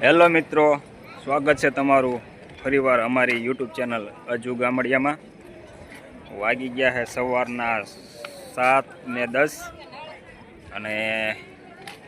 Hello મિત્રો, સ્વાગત છે તમારું ફરીવાર અમારી યુટ્યુબ ચેનલ અજુ ગામડિયામાં. વાગી ગયા છે સવારના સાત ને દસ અને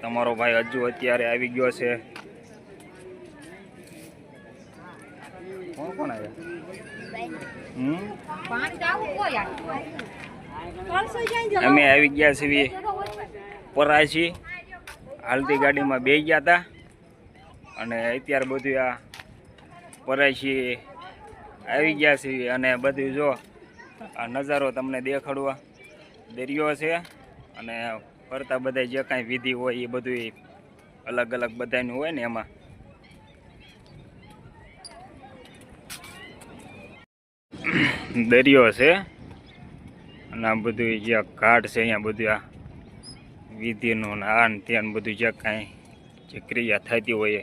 તમારો ભાઈ અજુ અત્યારે આવી ગયો છે. કોણ કોણ આવ્યા? અમે આવી ગયા છીએ. પરાશી. હાલતી ગાડીમાં બે ગયા હતા. અને અત્યારે બધું આ પરાશી આવી ગયા છે અને બધું જો આ નજારો તમને દેખાડવા. દરિયો છે અને ફરતા બધા જે કાંઈ વિધિ હોય એ બધું અલગ અલગ બધાનું હોય ને એમાં. દરિયો છે અને આ બધું જે ઘાટ છે અહીંયા બધું આ વિધિનું ને આ ને ત્યાં બધું જે કાંઈ જે ક્રિયા થતી હોય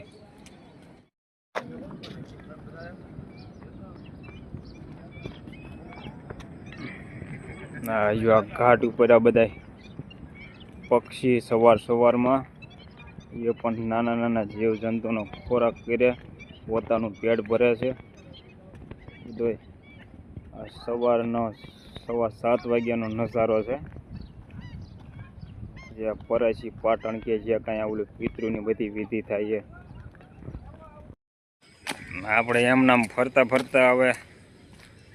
આ જો ઘાટ ઉપર આ બધા પક્ષી સવાર સવારમાં એ પણ નાના નાના જીવજંતુનો ખોરાક કરે પોતાનું પેટ ભરે છે. બધોય આ સવારનો સવા સાત વાગ્યાનો નજારો છે. જે પરાશી પાટણ કે જે કાંઈ આવું પિતૃની બધી વિધિ થાય છે. આપણે એમ નામ ફરતા ફરતા હવે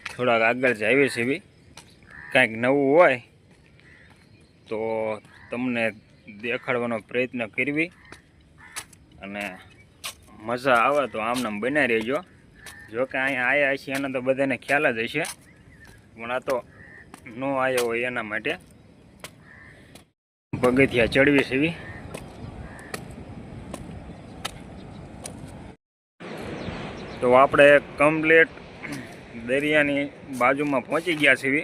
થોડાક આગળ જાવીએ છીએ કાંઈક નવું હોય, તો તમને દેખાડવાનો પ્રયત્ન કરવી. અને મજા આવે તો આમ નામ બનાવી રહેજો. જો કે અહીંયા આવ્યા છીએ એનો તો બધાને ખ્યાલ જ હશે. પણ આ તો ન આવ્યો હોય એના માટે. પગથિયા ચડવી છે તો આપણે કમ્પ્લેટ દરિયાની બાજુમાં પહોંચી ગયા છીએ.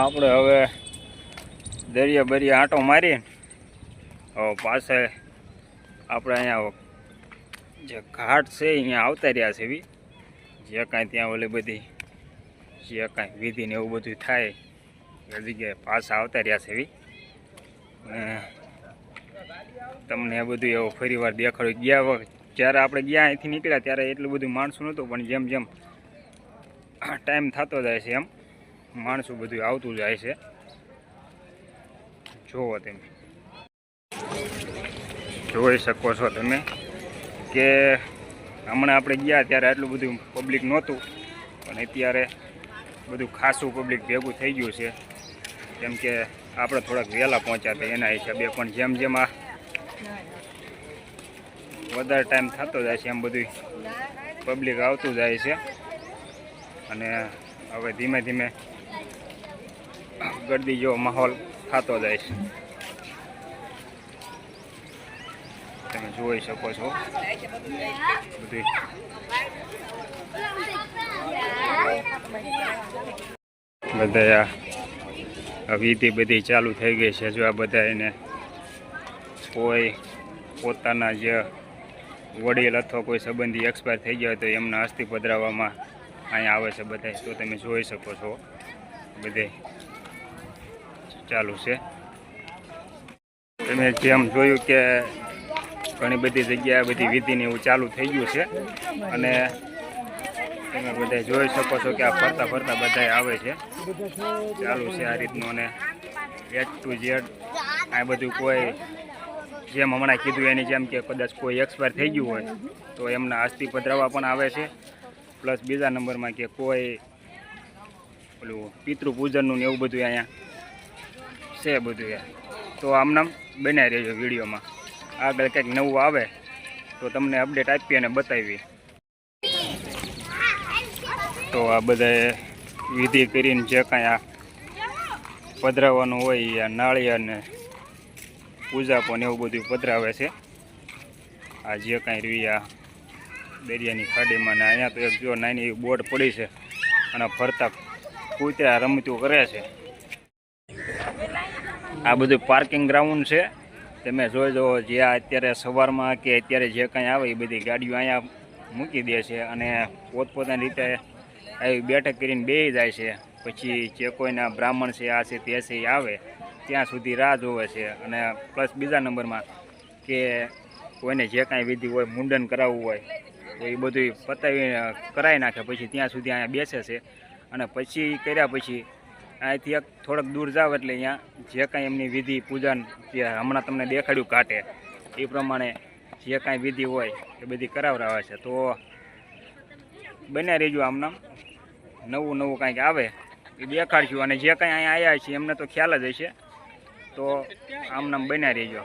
આપણે હવે દરિયા બરિયા આંટો મારી પાસે આપણે અહીંયા જે ઘાટ છે અહીંયા આવતા રહ્યા છે એવી જે કાંઈ ત્યાં ઓલી બધી, જે કાંઈ વિધિ ને એવું બધું થાય એ જગ્યાએ પાછા આવતા રહ્યા છે એવી તમને એ બધું એવું ફરી વાર દેખાડ્યું ગયા વખત, જ્યારે આપણે ગયા અહીંથી નીકળ્યા ત્યારે એટલું બધું માણસું નહોતું, પણ જેમ જેમ ટાઈમ થતો જાય છે એમ. માણસો બધું આવતું જાય છે. જુઓ તમે. જોઈ શકો છો તમે કે હમણાં આપણે ગયા ત્યારે આટલું બધું પબ્લિક નહોતું, પણ અત્યારે બધું ખાસું પબ્લિક ભેગું થઈ ગયું છે. કેમ કે આપણે થોડાક વહેલા પહોંચ્યા હતા, એના હિસાબે પણ જેમ જેમ આ વધારે ટાઈમ થતો જાય છે, એમ બધું પબ્લિક આવતું જાય છે. અને હવે ધીમે ધીમે ગરદી જેવો માહોલ થતો જાય છે. તમે જોઈ શકો છો. બધી. બધા આ વિધિ બધી ચાલુ થઈ ગઈ છે જો આ બધા એને કોઈ પોતાના જે વડીલ અથવા કોઈ સંબંધી એક્સપાયર થઈ ગયા તો એમના અસ્થિ પધરાવવામાં અહીંયા આવે છે બધા તો તમે જોઈ શકો છો. બધે ચાલુ છે. તમે જેમ જોયું કે ઘણી બધી જગ્યાએ બધી વિધિને એવું ચાલુ થઈ ગયું છે. અને તમે બધા જોઈ શકો છો કે આ ફરતા ફરતા બધા આવે છે. ચાલુ છે આ રીતનું અને એચ ટુ ઝેડ આ બધું કોઈ જેમ હમણાં કીધું એની જેમ કે કદાચ કોઈ એક્સપાયર થઈ ગયું હોય, તો એમના અસ્થિ પધરાવા પણ આવે છે. પ્લસ બીજા નંબરમાં કે કોઈ પેલું પિતૃ પૂજનનું ને એવું બધું અહીંયા છે બધું એ તો આમનામ બનાવી રહેજો વિડીયોમાં. આગળ કંઈક નવું આવે, તો તમને અપડેટ આપીએ અને બતાવીએ. તો આ બધાએ વિધિ કરીને જે કાંઈ આ પધરાવવાનું હોય આ નાળિયાને પૂજા પણ એવું બધું પધરાવે છે. આ જે કાંઈ રહી આ દરિયાની ખાડીમાં ને અહીંયા તો એક જો નાની એવી બોટ પડી છે અને ફરતા કૂતરા રમતું કરે છે. આ બધું પાર્કિંગ ગ્રાઉન્ડ છે. તમે જોઈ જુઓ જે અત્યારે સવારમાં કે અત્યારે જે કાંઈ આવે એ બધી ગાડીઓ અહીંયા મૂકી દે છે અને પોતપોતાની રીતે આવી બેઠક કરીને બે જાય છે. પછી જે કોઈના બ્રાહ્મણ છે, આ છે, તે છે, એ આવે. ત્યાં સુધી રાહ જોવે છે. અને પ્લસ બીજા નંબરમાં કે કોઈને જે કાંઈ વિધિ હોય, મુંડન કરાવવું હોય, તો એ બધું પતાવી કરાવી નાખે. પછી ત્યાં સુધી અહીંયા બેસે છે. અને પછી કર્યા પછી અહીંથી એક થોડોક દૂર જાવ એટલે અહીંયા જે કાંઈ એમની વિધિ પૂજન જે હમણાં તમને દેખાડ્યું કાંટે એ પ્રમાણે જે કાંઈ વિધિ હોય એ બધી કરાવરાવે છે. તો બન્યા રહેજો આમનામ નવું નવું કાંઈક આવે એ દેખાડશું. અને જે કાંઈ અહીંયા આવ્યા છે એમને તો ખ્યાલ જ હશે. તો આમનામ બન્યા રહેજો.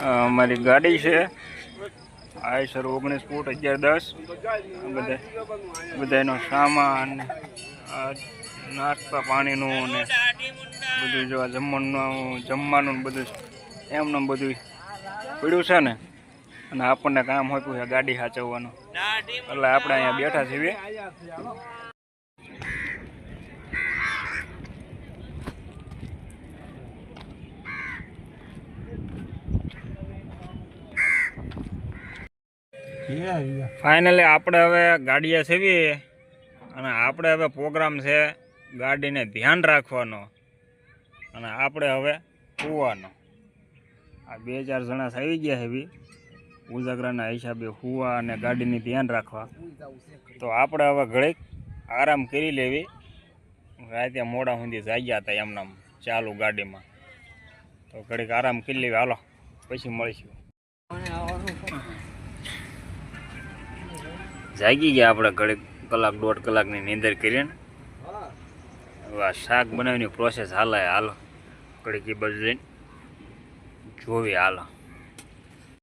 અમારી ગાડી છે. આયસર ઓગણીસ ફૂટ, અગિયાર દસ. બધા બધાનો સામાન નાસ્તા પાણીનું ને બધું જો આ જમવાનું જમવાનું બધું એમનું બધું પડ્યું છે ને. અને આપણને કામ હોય ગાડી સાચવવાનું. એટલે આપણે અહીંયા બેઠા છીએ. ફાઇનલી આપણે હવે ગાડીએ સેવી અને આપણે હવે પ્રોગ્રામ છે ગાડીને ધ્યાન રાખવાનો અને આપણે હવે હુવાનો. આ બે ચાર જણા આવી ગયા છે બી. ઉજાગરાના હિસાબે હુવા અને ગાડીની ધ્યાન રાખવા. તો આપણે હવે ઘડીક આરામ કરી લેવી. રાતે મોડા સુધી જાગ્યા હતા એમનામ ચાલુ ગાડીમાં. તો ઘડીક આરામ કરી લેવી. હાલો પછી મળીશું. જાગી ગયા આપણે ઘડીક કલાક, દોઢ કલાકની નીંદર કરીને. હવે આ શાક બનાવીની પ્રોસેસ હાલે હાલો, ઘડીક એ બાજુ જોવી હાલો.